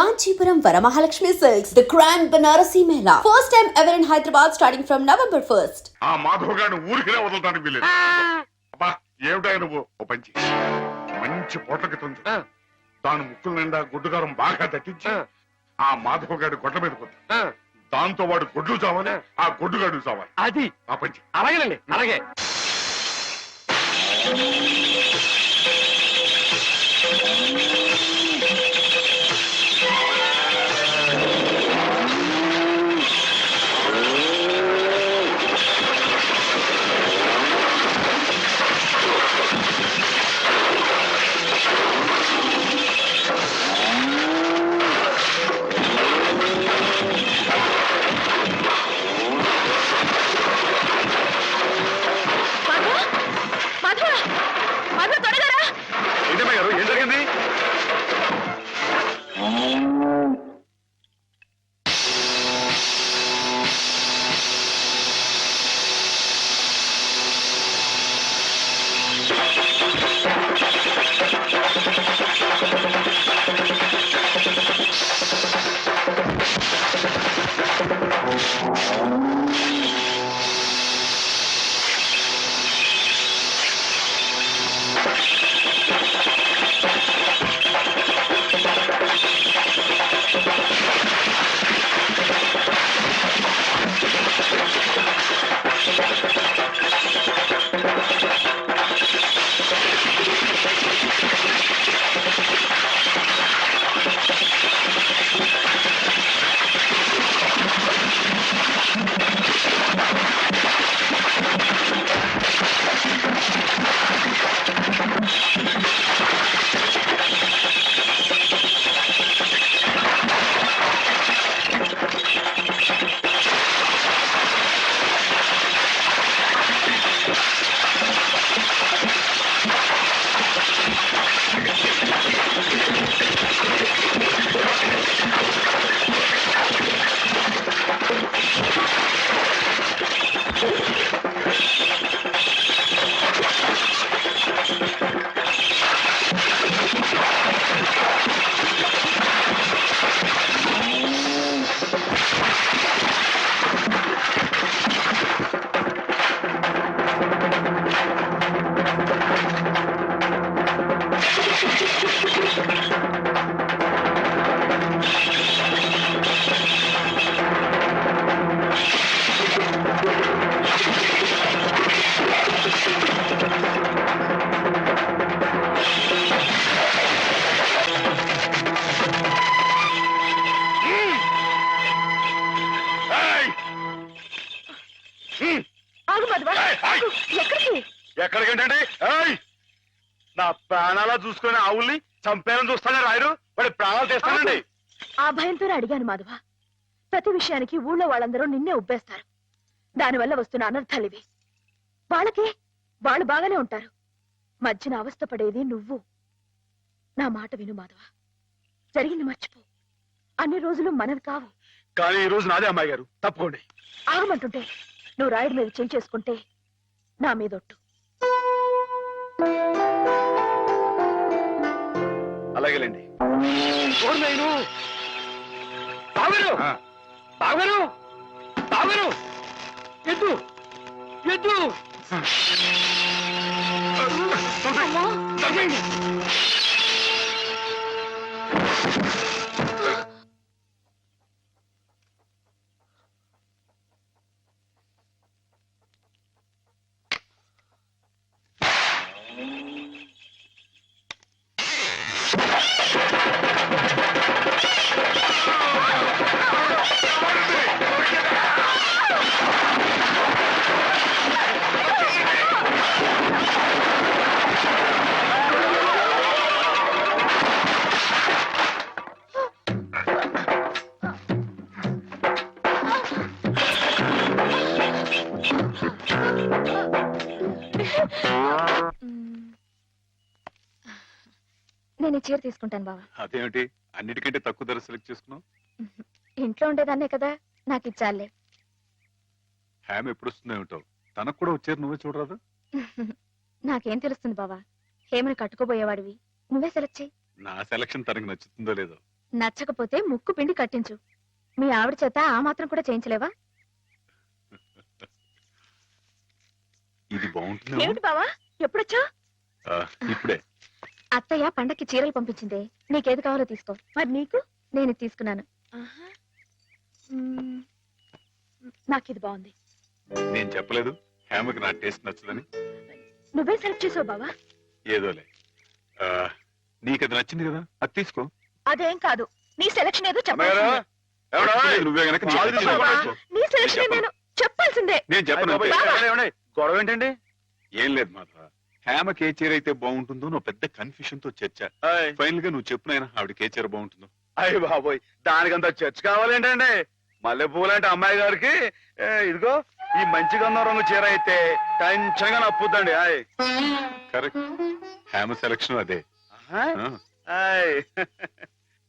Kanchipuram Varamahalakshmi Silks, the grand Banarasi Mela. First time ever in Hyderabad starting from November 1st. ఆ మాధవ్ గారిని ఊరికినే వదలటానికి వీలేదు. అబ్బా ఏమిటా నువ్వు? ఓ పంచి. మంచి పోట్లకి తుంది తాను ముక్కుల నిండా గుడ్డుగారం బాగా దట్టించి ఆ. మాధవ్ గారి గొడ్ల మీద కొద్ది దాంతో వాడు గొడ్లు చావాలి ఆ. గొడ్డుగాడు చావాలి. అది. ఆ పంచి. అలాగేనండి అలాగే. విషయానికి ఊళ్ళో వాళ్ళందరూ నిన్నే ఉబ్బేస్తారు. దానివల్ల వస్తున్న అనర్థాలు ఇవి. వాళ్ళకి వాళ్ళు బాగానే ఉంటారు. మధ్యన అవస్థ పడేది నువ్వు. నా మాట విను మాధవ. జరిగింది మర్చిపో. అన్ని రోజులు మనవి కావు. కానీ ఈ రోజు నాదే అమ్మాయి గారు. తప్పుకోండి. ఆగమంటుంటే నువ్వు రాయుడి మీద చేయి చేసుకుంటే నా మీదొట్టు అలాగేలేండి. చూడలేను బావగారు ఆ, బావగారు బావగారు ఎద్దు. ఎద్దు. చంపేయ్. చీర తీసుకుంటాను బావా. అదేమిటి? అన్నిటికంటే తక్కువ ధర సెలెక్ట్ చేసుకున్నావు? ఇంట్లో ఉండేదాన్నే కదా నాకు ఇచ్చాలే హ్యామ్ ఎప్పుడు వస్తుందో ఏమిటో తనకు కూడా వచ్చారు నువ్వే చూడరాదు? నాకేం తెలుస్తుంది బావా? హేమని కట్టుకోబోయేవాడివి. నువ్వే సెలెక్ట్ చేయి. నా సెలక్షన్ తనకు నచ్చుతుందో లేదో? నచ్చకపోతే ముక్కు పిండి కట్టించు. మీ ఆవిడ చేత ఆ మాత్రం కూడా చేయించలేవా? ఇది బాగుంటుంది ఏమిటి బావా? ఎప్పుడొచ్చా ఇప్పుడే. అత్తయ్య పండక్కి చీరలు పంపించిందే. నీకేది కావాలో తీసుకో. మరి నీకు? నేను తీసుకున్నాను. నాకు ఇది బాగుంది. నేను చెప్పలేదు. హేమకి నా టేస్ట్ నచ్చదని. నువ్వే సెలెక్ట్ చేసావు బావా. ఏదోలే. ఆ, నీకు అది నచ్చింది కదా? అది తీసుకో. అదేం కాదు. నీ సెలక్షన్ ఏదో నీ సెలక్షన్ నేను చెప్పాల్సిందే. నేను చెప్పను? గొడవ ఏంటండి? ఏం లేదు మాధవ హేమకి ఏ చీర అయితే బాగుంటుందో నువ్వు పెద్ద కన్ఫ్యూషన్తో చర్చ. ఆయ్, ఫైనల్గా నువ్వు చెప్పునైనా ఆవిడకి ఏ చీర బాగుంటుందో. అయ్ బాబోయ్ దానికంత చర్చ కావాలేంటండి? మల్లె పూలంటే అమ్మాయి గారికి ఏ, ఇదిగో ఈ మంచి గంధం రంగు చీర అయితే టెన్షన్గా నప్పుద్దండి ఆయ్ కరెక్ట్ హేమ సెలక్షన్ అదే. ఆహా, ఆ, ఆయ్.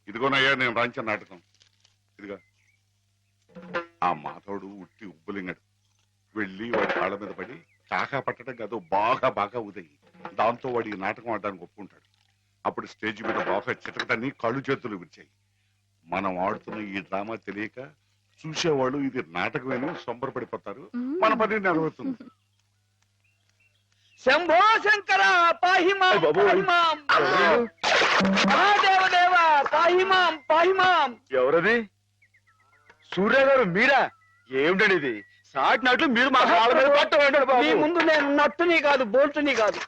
ఇదిగోనయ్యా నేను రాంచిన నాటకం. ఇదిగా. ఆ మాధవుడు ఉట్టి ఉబ్బులింగడు. వెళ్ళి వాడి కాళ్ళ మీద పడి కాకా పట్టడం కాదు బాగా బాగా ఉదయి దాంతో వాడి ఈ నాటకం ఆడడానికి ఒప్పుకుంటాడు. అప్పుడు స్టేజ్ మీద బాగా చిటకటాన్ని కళ్ళు చేతులు విరిచాయి. మనం ఆడుతున్న ఈ డ్రామా తెలియక చూసేవాళ్ళు ఇది నాటకమేని సంబరపడిపోతారు. మన పని నెరవేరుతుంది. శంభో శంకర పాహిమాం అయ్ బాబోయ్. పాహిమాం మహాదేవ దేవ పాహిమాం పాహిమాం ఎవరది? సూర్య గారు మీరా? ఏమిటండి ఇది? సాటినట్లు మీరు మా కాళ్ళ మీద పట్టమంటాడు నేను నట్టుని కాదు బోల్టుని కాదు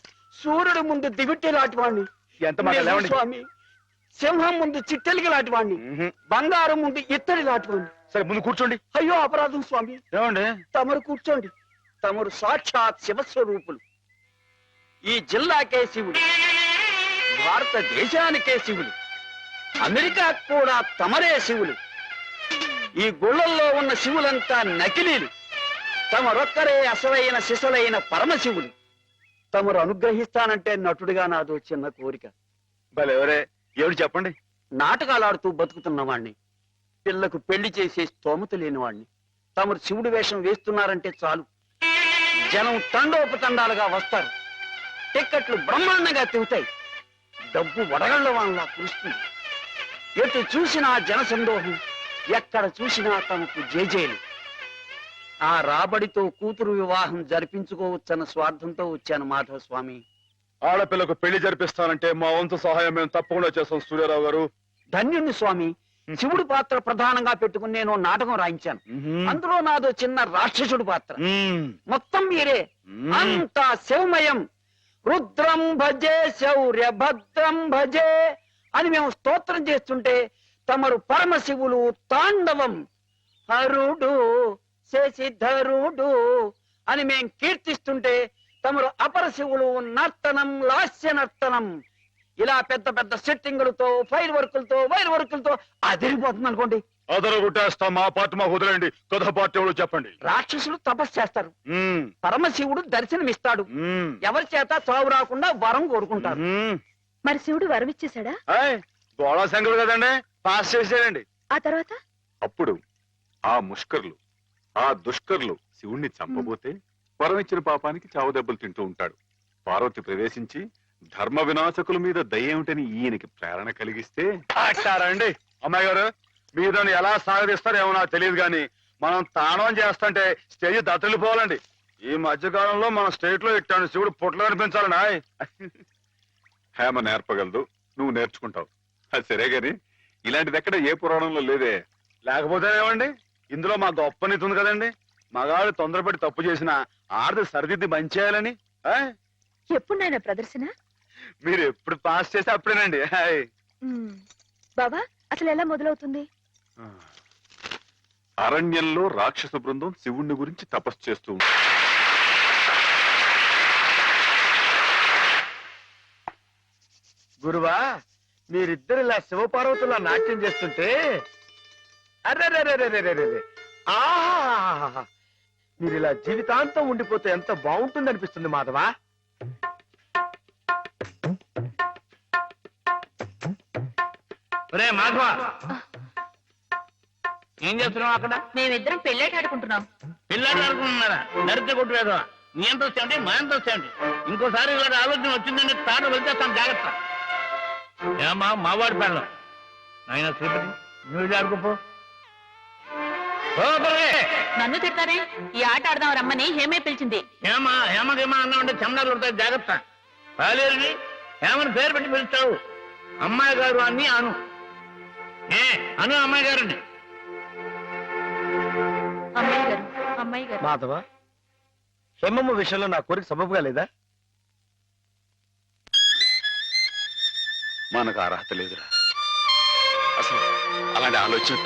సూర్యుడు ముందు దివిట్టి లాంటి వాణ్ణి. ఎంత మాట లేవండి. స్వామి సింహం ముందు చిట్టెలికి లాంటి వాణ్ణి మ్మ్హ. బంగారం ముందు ఇత్తడి లాంటి వాణ్ణి. సరే ముందు కూర్చోండి. అయ్యో అపరాధం స్వామి. ఏమండి? తమరు కూర్చోండి. తమరు సాక్షాత్ శివస్వరూపులు. ఈ జిల్లాకే శివుడు భారతదేశానికే శివులు. అమెరికా కూడా తమరే శివులు. ఈ గుళ్ళల్లో ఉన్న శివులంతా నకిలీలు. తమరొక్కరే అసలైన శిశలైన పరమశివులు. తమరు అనుగ్రహిస్తానంటే నటుడిగా నాదో చిన్న కోరిక. భలే ఎవరే చెప్పండి? నాటకాలాడుతూ బతుకుతున్నవాణ్ణి. పిల్లకు పెళ్ళి చేసే స్తోమత లేనివాణ్ణి. తమరు శివుడి వేషం వేస్తున్నారంటే చాలు. జనం తండోపతండాలుగా వస్తారు. టిక్కెట్లు బ్రహ్మాండంగా తిరుగుతాయి. డబ్బు వడగళ్ళ వాళ్ళ కురుస్తుంది. ఎటు చూసినా జనసందోహం ఎక్కడ చూసినా తమకు జేజేలు. ఆ రాబడితో కూతురు వివాహం జరిపించుకోవచ్చన్న స్వార్థంతో వచ్చాను మాధవ స్వామి ఆడపిల్లకు పెళ్ళి జరిపిస్తానంటే మా వంతు సహాయం మేము తప్పకుండా చేస్తాం సూర్యారావు గారు. ధన్యుణ్ణి స్వామి శివుడి పాత్ర ప్రధానంగా పెట్టుకుని నేను నాటకం రాయించాను. అందులో నాదో చిన్న రాక్షసుడు పాత్ర. మొత్తం మీరే. అంతా శివమయం రుద్రం భజే శౌర్య భద్రం భజే అని మేము స్తోత్రం చేస్తుంటే తమరు పరమశివులు తాండవం. హరుడు శశిధరుడు అని మేం కీర్తిస్తుంటే తమరు అపర శివులు నర్తనం లాస్య నర్తనం. ఇలా పెద్ద పెద్ద సెట్టింగులతో ఫైర్ వర్కులతో వైర్ వర్కులతో అదిరిపోతుంది అనుకోండి మా పార్టీ మాకు వదిలేండి కథ పార్టీ ఎవరో చెప్పండి. రాక్షసులు తపస్సు చేస్తారు. మ్మ్. పరమశివుడు దర్శనమిస్తాడు. మ్మ్. ఎవరి చేత చావు రాకుండా వరం కోరుకుంటారు. మ్మ్. మరి శివుడు వరం ఇచ్చేశాడా? ఏయ్, గోళా శంకర్ కదండి. పాస్ చేసేయండి. ఆ తర్వాత? అప్పుడు ఆ ముష్కర్లు ఆ దుష్కర్లు శివుణ్ణి చంపబోతే వరం ఇచ్చిన పాపానికి చావు దెబ్బలు తింటూ ఉంటాడు. పార్వతి ప్రవేశించి ధర్మ వినాశకుల మీద దయ్యేమిటని ఈయనకి ప్రేరణ కలిగిస్తే అంటారండి అమ్మాయి గారు మీరు ఎలా సాగదీస్తారో ఏమో నాకు తెలియదు కానీ మనం తాణం చేస్తుంటే స్టేజ్ దత్తలిపోవాలండి ఈ మధ్య కాలంలో మన స్టేట్లో ఇట్టాను శివుడు పుట్లు కనిపించాలండి ఆయ్. హేమ నేర్పగలదు నువ్వు నేర్చుకుంటావు. అది సరే గాని ఇలాంటిది ఎక్కడ ఏ పురాణంలో లేదే. లేకపోతే ఏమండి ఇందులో మా గొప్ప నీతి ఉంది కదండి. మగాడు తొందరపడి తప్పు చేసిన ఆడది సరిదిద్ది మంచి చేయాలని. ఎప్పుడు నాయన ప్రదర్శన? మీరు ఎప్పుడు పాస్ చేస్తే అప్పుడేనండి. బావా అసలు ఎలా మొదలవుతుంది? అరణ్యంలో రాక్షస బృందం శివుణ్ణి గురించి తపస్సు చేస్తూ ఉంది. గురువా మీరిద్దరు ఇలా శివపార్వతుల నాట్యం చేస్తుంటే ఆహాహాహాహా. మీరు ఇలా జీవితాంతం ఉండిపోతే ఎంత బాగుంటుంది అనిపిస్తుంది మాధవా మాధవ. ఏం చేస్తున్నావు అక్కడ? మేమిద్దరం పెళ్ళేట ఆడుకుంటున్నాం. పిల్లలు అనుకుంటున్నారా నరిత కొట్టు వేదవా నీ ఎంత వచ్చాయండి మా ఎంత వచ్చాయండి ఇంకోసారి ఇలాంటి ఆలోచన వచ్చిందంటే తాట వెళ్తేస్తాను జాగ్రత్త. ఏమా మావాడి పిల్లం నాయన శ్రీపతి నువ్వు ఆడుకోపో నన్ను తిడతారే ఈ ఆట ఆడదాం రమ్మని హేమే పిలిచింది. హేమ హేమ హేమ అన్నా ఉంటే చెమడాలు ఉంటాయి జాగ్రత్త. పాలేరుని హేమని పేరు పెట్టి పిలుస్తావు. అమ్మాయి గారు అని అను. ఏ అను అమ్మాయి గారిని. అమ్మాయి గారు అమ్మాయి గారు. మాధవ హేమమ్మ విషయంలో నా కోరిక సబబుగా లేదా? మనకు అర్హత లేదురా. అసలు అలాంటి ఆలోచన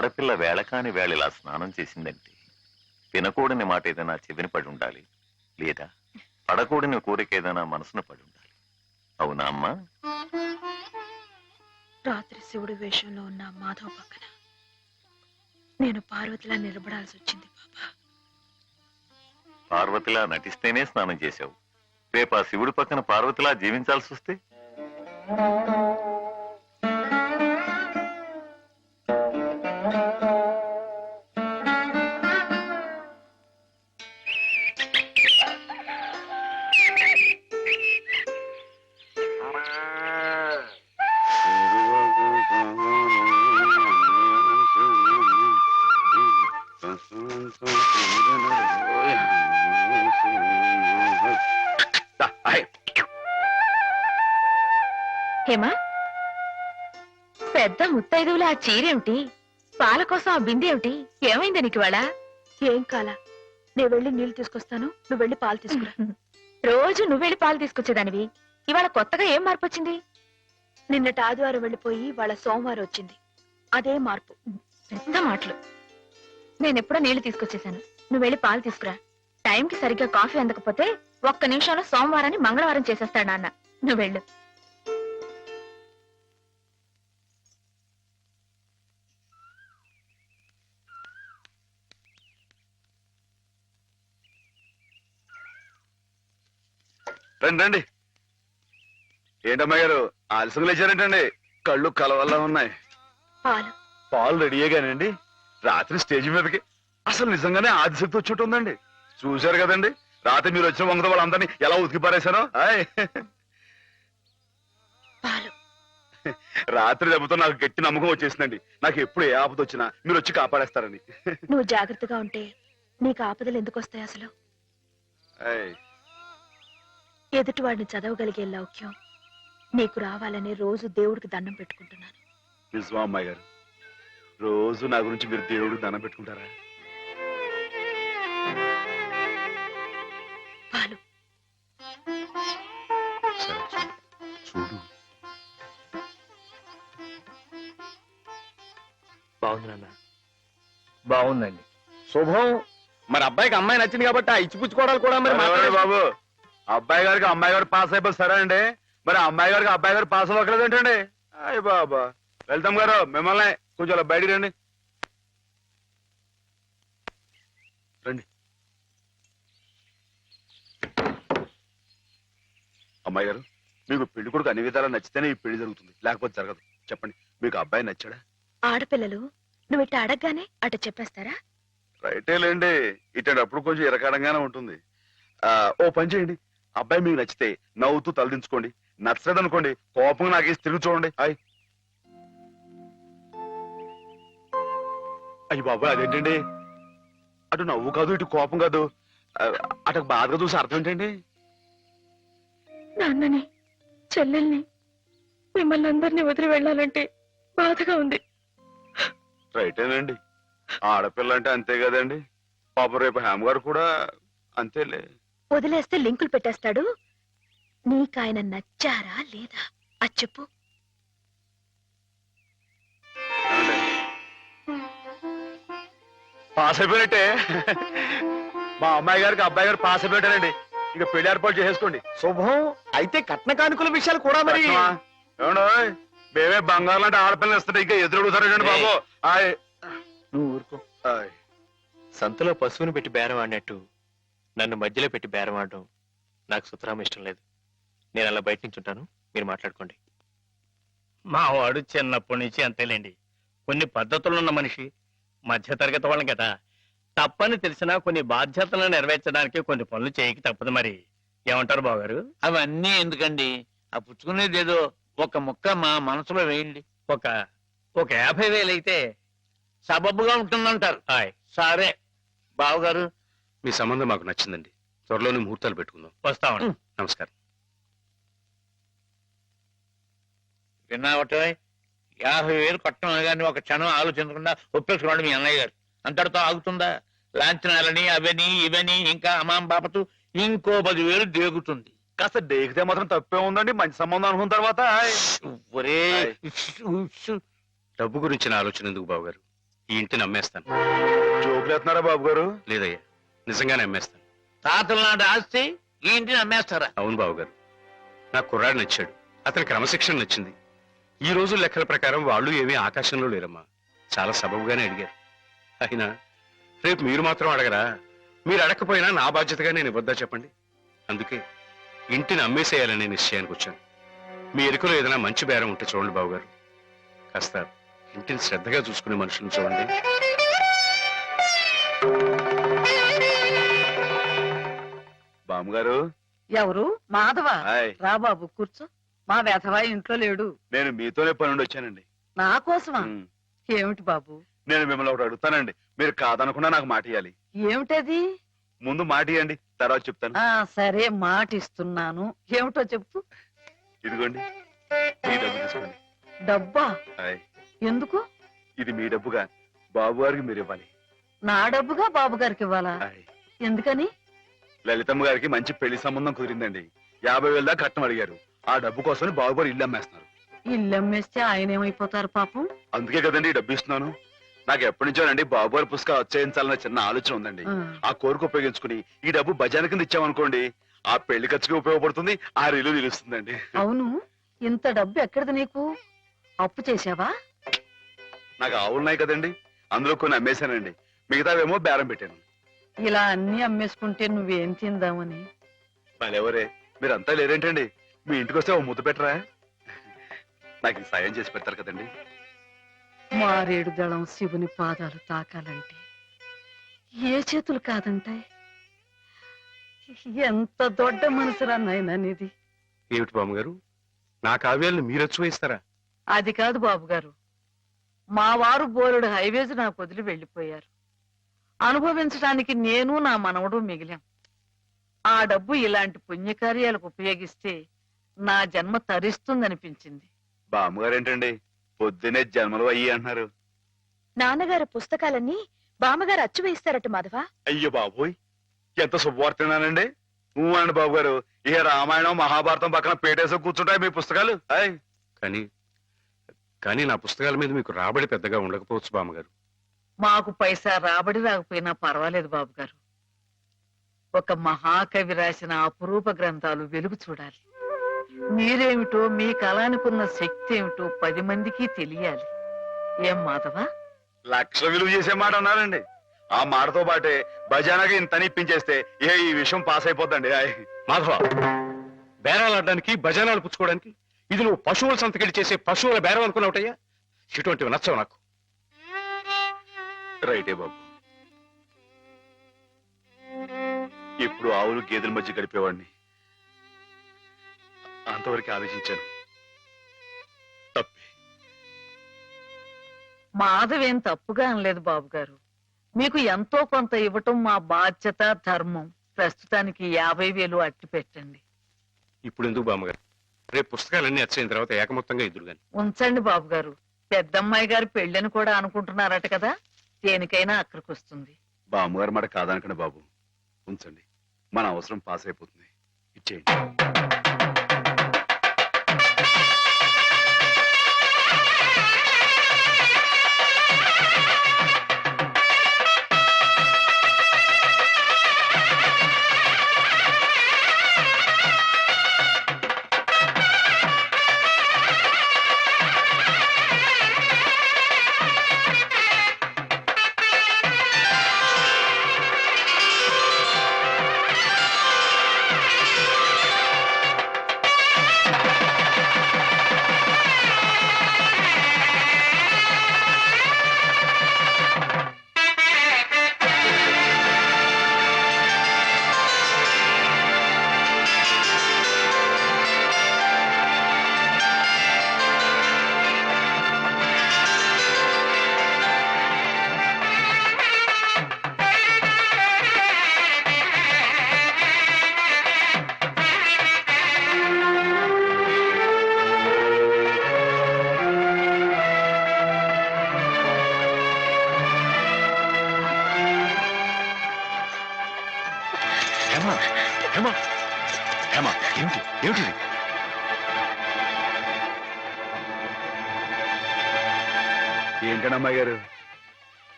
ఆడపిల్ల వేళకాని వేళ ఇలా స్నానం చేసిందంటే తినకూడని మాట ఏదైనా చెవిని పడి ఉండాలి లేదా పడకూడని కోరిక ఏదైనా మనసును పడి ఉండాలి. అవునా అమ్మా? రాత్రి శివుడి వేషంలో ఉన్న మాధవ్ పక్కన నేను పార్వతిలా నిలబడాల్సి వచ్చింది బాబా పార్వతిలా నటిస్తేనే స్నానం చేశావు. రేపు ఆ శివుడి పక్కన పార్వతిలా జీవించాల్సి వస్తే? హేమా? పెద్ద ముత్తైదువుల ఆ చీరేమిటి? పాల కోసం ఆ బిందెమిటి? ఏమైంది నీకు ఇవాళ? ఏం కాలా? నేను వెళ్ళి నీళ్ళు తీసుకొస్తాను. నువ్వు వెళ్ళి పాలు తీసుకురా. రోజు నువ్వు వెళ్ళి పాలు తీసుకొచ్చేదానివి. ఇవాళ కొత్తగా ఏం మార్పు వచ్చింది నిన్నటి ఆదివారం వెళ్ళిపోయి వాళ్ళ సోమవారం వచ్చింది. అదే మార్పు. పెద్ద మాటలు. నేను ఎప్పుడో నీళ్ళు తీసుకొచ్చేసాను నువ్వు వెళ్ళి పాలు తీసుకురా. టైంకి సరిగ్గా కాఫీ అందకపోతే ఒక్క నిమిషంలో సోమవారాన్ని మంగళవారం చేసేస్తాడు నాన్న. నువ్వు వెళ్ళు. రండి రండి. ఏంటమ్మా గారు ఆలస్యం లేచారేంటండి? కళ్ళు కలవల్లా ఉన్నాయి. పాలు. పాలు రెడీయేగానండి రాత్రి స్టేజ్ మీదకి. అసలు నిజంగానే ఆదిశక్తి వచ్చి ఉందండి చూశారు కదండి. రాత్రి మీరు వచ్చిన వంగతో వాళ్ళందరినీ ఎలా ఉతికి పాలు. రాత్రి దెబ్బతో నాకు గట్టి నమ్మకం వచ్చేసిందండి. నాకు ఎప్పుడు ఏ ఆపద వచ్చినా మీరు వచ్చి కాపాడేస్తారని. నువ్వు జాగ్రత్తగా ఉంటే నీకు ఆపదలు ఎందుకు వస్తాయి అసలు? ఎదుటివాడిని చదవగలిగే లౌక్యం నీకు రావాలనే రోజు దేవుడికి దండం పెట్టుకుంటున్నాను. నిజమా అమ్మాయి గారు రోజు నా గురించి మీరు దేవుడు దండం పెట్టుకుంటారా? చూడు. బాగుంది నాన్న. బాగుందండి. శుభం. మరి అబ్బాయికి అమ్మాయి నచ్చింది కాబట్టి ఆ ఇచ్చిపుచ్చుకోవడాలు కూడా మరి బాబు. అబ్బాయి గారికి అమ్మాయి గారు పాస్ అయిపోయి సరే అండి. మరి అమ్మాయి గారికి అబ్బాయి గారు పాస్ అవ్వకలేదు ఏంటండి? అయ్య బాబా. వెళ్తాం గారు మిమ్మల్ని కొంచెం బయటికి రండి. రండి. అమ్మాయి గారు మీకు పెళ్ళి కొడుకు అన్ని విధాలా నచ్చితేనే ఈ పెళ్ళి జరుగుతుంది. లేకపోతే జరగదు. చెప్పండి మీకు అబ్బాయి నచ్చాడా? ఆడపిల్లలు నువ్వు ఇట్ట అడగగానే అట చెప్పేస్తారా? రైటే లేండి. ఇటప్పుడు కొంచెం ఇరకాడంగానే ఉంటుంది. ఆ, ఓ పని చేయండి. అబ్బాయి మీకు నచ్చితే నవ్వుతూ తలదించుకోండి. నచ్చలేదు అనుకోండి కోపంగా నాకు వేసి తిరిగి చూడండి. అయ్ అయ్యి బాబాయ్ అదేంటండి? అటు నవ్వు కాదు ఇటు కోపం కాదు. అటు బాధగా చూసి అర్థం ఏంటండి? నాన్నని చెల్లెల్ని మిమ్మల్ని అందరినీ వదిలి వెళ్ళాలంటే బాధగా ఉంది. రైటేనండి. ఆడపిల్ల అంటే అంతే కదండి. పాపం రేపు హేమ గారు కూడా అంతేలే. వదిలేస్తే లింకులు పెట్టేస్తాడు? నీకాయన నచ్చారా లేదా? అది చెప్పు? పాస్ అయిపోయినట్టే. మా అమ్మాయి గారికి అబ్బాయి గారు పాస్ అయిపోయారండి ఇక పెళ్ళి ఏర్పాటు చేసేసుకోండి. శుభం. అయితే కట్న కానుకల విషయాలు కూడా మరి? ఏమండో మేమే బంగారం లాంటి ఆడపిల్లలు ఇస్తుంటే ఇంకా ఎదురు అడుగుతారండి బాబు? ఆయ్. నువ్వు ఊరుకో. ఆయ్. సంతలో పశువుని పెట్టి బేరం ఆడినట్టు నన్ను మధ్యలో పెట్టి బేరం ఆడడం నాకు సుతరాం ఇష్టం లేదు. నేను అలా బయట నుంచి ఉంటాను. మీరు మాట్లాడుకోండి. మా వాడు చిన్నప్పటి నుంచి అంతేలేండి. కొన్ని పద్ధతులున్న మనిషి. మధ్యతరగతి వాళ్ళం కదా. తప్పని తెలిసినా కొన్ని బాధ్యతలను నెరవేర్చడానికి కొన్ని పనులు చేయక తప్పదు మరి. ఏమంటారు బావగారు? అవన్నీ ఎందుకండి? ఆ పుచ్చుకునేది ఏదో ఒక ముక్క మా మనసులో వేయండి. ఒక ఒక యాభై వేలు అయితే సబబుగా ఉంటుందంటారు. హాయ్ సరే. బావగారు మీ సంబంధం మాకు నచ్చిందండి. త్వరలోనే ముహూర్తాలు పెట్టుకుందాం. వస్తామండి. నమస్కారం. విన్నావటే యాభై వేలు కట్టడం కానీ ఒక క్షణం ఆలోచించకుండా ఒప్పేసుకోండి మీ అన్నయ్య గారు. అంతటితో ఆగుతుందా? లాంఛనాలని అవని ఇవని ఇంకా అమాం బాపతు ఇంకో పదివేలు దేగుతుంది. కాస్త డేకితే మాత్రం తప్పే ఉందండి. మంచి సంబంధం అనుకున్న తర్వాత. ఒరే. డబ్బు గురించిన ఆలోచన ఎందుకు బాబు గారు ఈ ఇంటిని అమ్మేస్తాను జోకులు వేస్తున్నారా బాబు గారు లేదయ్యా. నిజంగానే అమ్మేస్తాను తాతల నాటి ఆస్తి ఈ ఇంటిని అమ్మేస్తారా అవును బాబు గారు నాకు కుర్రాడు నచ్చాడు. అతని క్రమశిక్షణ నచ్చింది. ఈ రోజు లెక్కల ప్రకారం వాళ్ళు ఏమీ ఆకాశంలో లేరమ్మా. చాలా సబబుగానే అడిగారు. అయినా రేపు మీరు మాత్రం అడగరా? మీరు అడగకపోయినా నా బాధ్యతగా నేను ఇవ్వద్దా చెప్పండి? అందుకే ఇంటిని అమ్మేసేయాలనే నిశ్చయానికి వచ్చాను. మీ ఎరుకలో ఏదైనా మంచి బేరం ఉంటే చూడండి బాబు గారు కాస్త ఇంటిని శ్రద్ధగా చూసుకునే మనుషులను చూడండి. బామ్మగారు ఎవరు? మాధవ? హాయ్. రా బాబు కూర్చో. మా వెధవా ఇంట్లో లేడు. నేను మీతోనే పని నుండి వచ్చానండి నా కోసమా? ఉమ్. ఏమిటి బాబు? నేను మిమ్మల్ని ఒకటి అడుగుతానండి. మీరు కాదనకుండా నాకు మాట ఇవ్వాలి ఏమిటది? ముందు మాట ఇవ్వండి తర్వాత చెప్తాను. ఆ సరే మాట ఇస్తున్నాను. ఏమిటో చెప్పు. ఇదిగోండి. మీ డబ్బు తీసుకోండి. డబ్బా? హాయ్. ఎందుకు? ఇది మీ డబ్బుగా. బాబు గారికి మీరు ఇవ్వాలి. నా డబ్బుగా బాబు గారికి ఇవ్వాలా? హాయ్. ఎందుకని? లలితమ్మ గారికి మంచి పెళ్ళి సంబంధం కుదిరిందండి. యాభై వేల దాకా కట్నం అడిగారు. ఆ డబ్బు కోసం బాబు ఇల్లు అమ్మేస్తున్నారు. ఇల్లు అమ్మేస్తే ఆయన ఏమైపోతారు పాపం? అందుకే కదండి ఈ డబ్బు ఇస్తున్నాను. నాకు ఎప్పటి నుంచోనండి బాబు గారి పుస్తకం వచ్చేయించాలన్న చిన్న ఆలోచన ఉందండి. ఆ, ఆ కోరిక ఉపయోగించుకుని ఈ డబ్బు బజార్ కింద ఇచ్చామనుకోండి ఆ పెళ్ళి ఖర్చుకి ఉపయోగపడుతుంది ఆ రీలు నిలుస్తుందండి. అవును. ఇంత డబ్బు ఎక్కడిది నీకు? అప్పు చేశావా? నాకు ఆవులున్నాయి కదండి. అందులో కొన్ని అమ్మేశానండి. మిగతావేమో బేరం పెట్టాను. ఇలా అన్ని అమ్మేసుకుంటే నువ్వేం తిందామని? మళ్ళెవరే మీరంతా లేరేంటండి? మీ ఇంటికి వస్తే ఓ ముద్దు పెట్టరా? నాకు సాయం చేసి పెడతారు కదండి. మారేడు దళం శివుని పాదాలు తాకాలంటే ఏ చేతులు కాదంటాయి? ఎంత దొడ్డ మనసురా నాయనా నీది. ఏమిటి బామ్మ గారు నా కావ్యాలను మీరు వచ్చి వేస్తారా అది కాదు బాబు గారు మా వారు బోలుడు హైవేస్ నాకు వదిలి వెళ్ళిపోయారు. అనుభవించడానికి నేను నా మనవడు మిగిలాం. ఆ డబ్బు ఇలాంటి పుణ్యకార్యాలకు ఉపయోగిస్తే నా జన్మ తరిస్తుందనిపించింది. బామ్మగారు ఏంటండి పొద్దునే జన్మలు అయ్యి అంటున్నారు. నాన్నగారు పుస్తకాలన్నీ బామ్మగారు అచ్చు వేయిస్తారట మాధవ. అయ్యో బాబోయ్! ఎంత శుభవార్తనానండి ఊ అండి బాబు గారు ఇక రామాయణం మహాభారతం పక్కన పేటేసి కూర్చుంటాయి మీ పుస్తకాలు. కానీ కానీ నా పుస్తకాల మీద మీకు రాబడి పెద్దగా ఉండకపోవచ్చు బామ్మగారు. మాకు పైసా రాబడి రాకపోయినా పర్వాలేదు బాబు గారు ఒక మహాకవి రాసిన అపురూప గ్రంథాలు వెలుగు చూడాలి. మీరేమిటో మీ కళానికున్న శక్తి ఏమిటో పది మందికి తెలియాలి. ఏం మాధవా? లక్ష విలువ చేసే మాట అన్నారండి. ఆ మాటతో పాటే భజానగా ఇంత ఇప్పించేస్తే ఏ ఈ విషయం పాస్ అయిపోద్దండి. మాధవ బేరాలు ఆడడానికి భజనాలు పుచ్చుకోవడానికి ఇది నువ్వు పశువుల సంతకెళ్ళి చేసే పశువుల బేరం అనుకున్నావుటయ్యా? ఇటువంటివి నచ్చవు నాకు. రైటే బాబు. ఎప్పుడు ఆవులు గేదెల మధ్య గడిపేవాడిని. అంతవరకు ఆలోచించాను. తప్పే. మాధవేం తప్పుగా అనలేదు బాబు గారు మీకు ఎంతో కొంత ఇవ్వటం మా బాధ్యత ధర్మం. ప్రస్తుతానికి యాభై వేలు అట్టి పెట్టండి. ఇప్పుడు ఎందుకు బామ్మగారు? రేపు పుస్తకాలన్నీ వచ్చైన తర్వాత ఏకమొత్తంగా గాని ఉంచండి బాబు గారు పెద్దమ్మాయి గారి పెళ్ళని కూడా అనుకుంటున్నారట కదా? దేనికైనా అక్కడికి వస్తుంది బామ్మగారు మాట కాదనకండి బాబు. ఉంచండి. మన అవసరం పాస్ అయిపోతుంది ఇచ్చేయండి.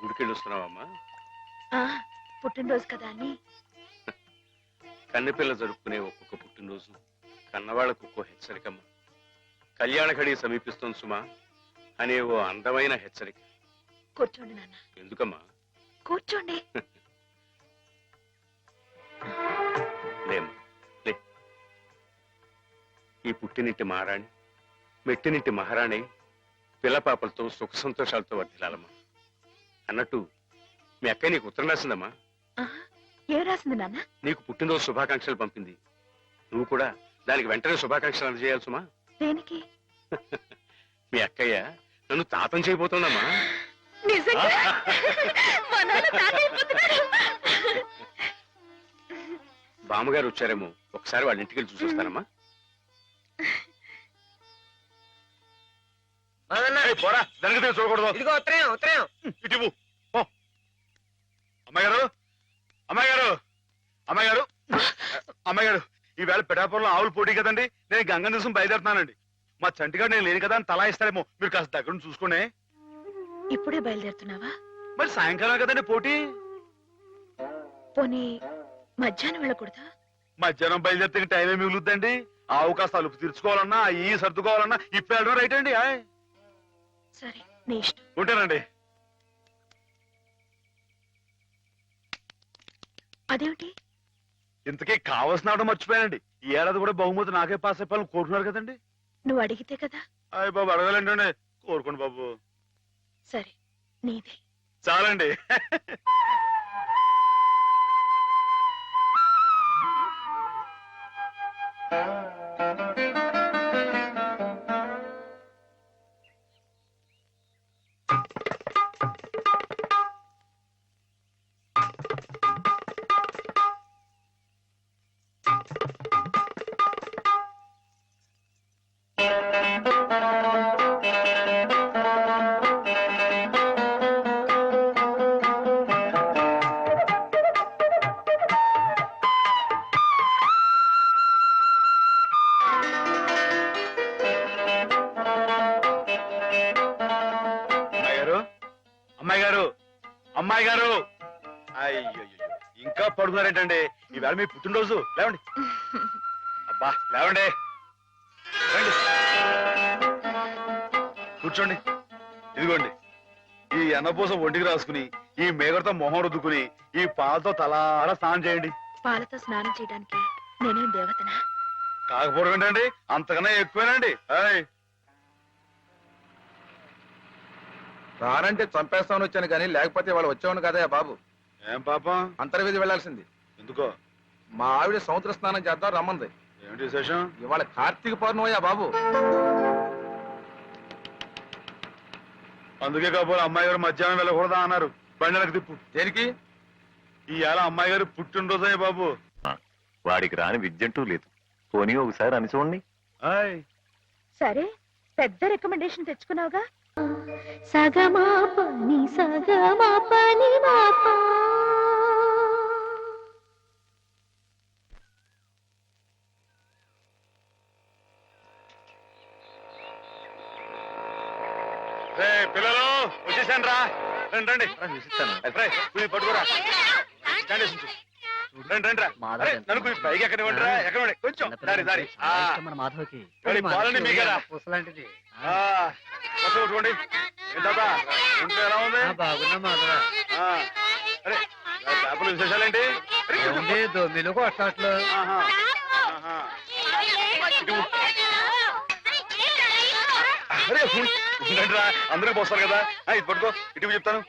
గుడికెళ్ళి వస్తున్నావమ్మా ఆ, పుట్టినరోజు కదా అని కన్నెపిల్ల జరుపుకునే ఒక్కొక్క పుట్టినరోజు కన్నవాళ్ళకు ఒక్కో హెచ్చరికమ్మ. కళ్యాణ ఘడి సమీపిస్తుంది సుమా అనే ఓ అందమైన హెచ్చరిక. కూర్చోండి నాన్న. ఎందుకమ్మా? కూర్చోండి. లేమ్మా లే. ఈ పుట్టినింటి మహారాణి మెట్టినింటి మహారాణి పిల్లపాపలతో సుఖ సంతోషాలతో వర్ధిల్లాలమ్మా. అన్నట్టు మీ అక్క నీకు ఉత్తరం రాసిందమ్మా. ఏం రాసింది నాన్న? నీకు పుట్టినరోజు శుభాకాంక్షలు పంపింది. నువ్వు కూడా దానికి వెంటనే శుభాకాంక్షలు అందజేయాలి సుమా దేనికి? మీ అక్కయ్య నన్ను తాతం చేయబోతోందమ్మా బామ్మగారు వచ్చారేమో. ఒకసారి వాళ్ళ ఇంటికి వెళ్ళి చూసొస్తానమ్మా పోరా. దానికి తీసి చూడకూడదు? ఇదిగో ఉత్తరం ఉత్తరం ఇటు ఇవ్వు. పో. అమ్మాయి గారు అమ్మాయి గారు అమ్మాయి గారు అమ్మాయి గారు ఈవేళ పిఠాపురంలో ఆవులు పోటీ కదండి. నేను గంగ దివసం బయలుదేరుతున్నానండి. మా చంటిగాడు నేను లేని కదా అని తలా ఇస్తారేమో మీరు కాస్త దగ్గర నుంచి చూసుకోండి. ఇప్పుడే బయలుదేరుతున్నావా? మరి సాయంకాలం కదండి పోటీ? పోనీ మధ్యాహ్నం వెళ్ళకూడదా? మధ్యాహ్నం బయలుదేరితే ఇంకా టైం ఏమి మిగులుద్దండి? ఆవు కాస్త అలుపు తీర్చుకోవాలన్నా ఈ సర్దుకోవాలన్నా ఇప్పేయడం రైట్ అండి సరే నీ ఇష్టం. ఉంటానండి. అదేమిటి? ఇంతకీ కావాల్సిన ఆవిడ మర్చిపోయానండి. ఈ ఏడాది కూడా బహుమతి నాకే పాస్ అయిపోవాలని కోరుకున్నారు కదండి. నువ్వు అడిగితే కదా. అయ్య బాబు అడగాలండి కోరుకోండి బాబు. సరే నీదే. చాలండి. అమ్మాయి అయ్యో ఇంకా పడుకున్నారేంటండి? ఈవేళ మీ పుట్టినరోజు. లేవండి. అబ్బా లేవండి. రండి. కూర్చోండి. ఇదిగోండి. ఈ ఎన్నపూస ఒంటికి రాసుకుని ఈ మేగడతో మొహం రుద్దుకుని ఈ పాలతో తలారా స్నానం చేయండి. పాలతో స్నానం చేయడానికి నేనేం దేవతనా? కాకపోవడం ఏంటండి? అంతకన్నా ఎక్కువేనండి. ఆయ్ రానంటే చంపేస్తామని వచ్చాను కానీ లేకపోతే వాళ్ళు వచ్చేవాడు కదా బాబు. ఏం పాపం? అంతర్వేది వెళ్ళాల్సింది ఎందుకో? మా ఆవిడ సముద్ర స్నానం చేద్దాం రమ్మంది. ఏమిటి విశేషం? ఇవాళ కార్తీక పౌర్ణమయ్యా బాబు. అందుకే కాబోలు అమ్మాయి గారు మధ్యాహ్నం వెళ్ళకూడదా అన్నారు. బండలకు తిప్పు. దేనికి? ఈ ఏళ అమ్మాయి గారు పుట్టినరోజే బాబు. వాడికి రాని విద్యంటూ లేదు. పోనీ ఒకసారి అని చూడండి. ఆయ్. సరే పెద్ద రికమెండేషన్ తెచ్చుకున్నావుగా? సగమా పని సగమా పని మాపా. రండి రండి. కుయ్యి పట్టుకోరా. పైకి ఎక్కనివ్వండి రా ఎక్కనివ్వండి కొంచెం. దారి దారి. ఆ, మాధవకి. పాలని మీకేరా పుసలాంటిది ఆ, కొత్త కొట్టుకోండి ఏంటా ఇంట్లో ఎలా ఉంది? బాగున్నా మాధవ. ఆ, అరే చేపల విశేషాలేంటి. దొమ్మిలు కొట్టాట్లు ఆహా, ఆహా. ఇటు. అరే ఉండండి అందరూ పోస్తారు కదా. ఆ, ఇది పట్టుకో. ఇటు చెప్తాను.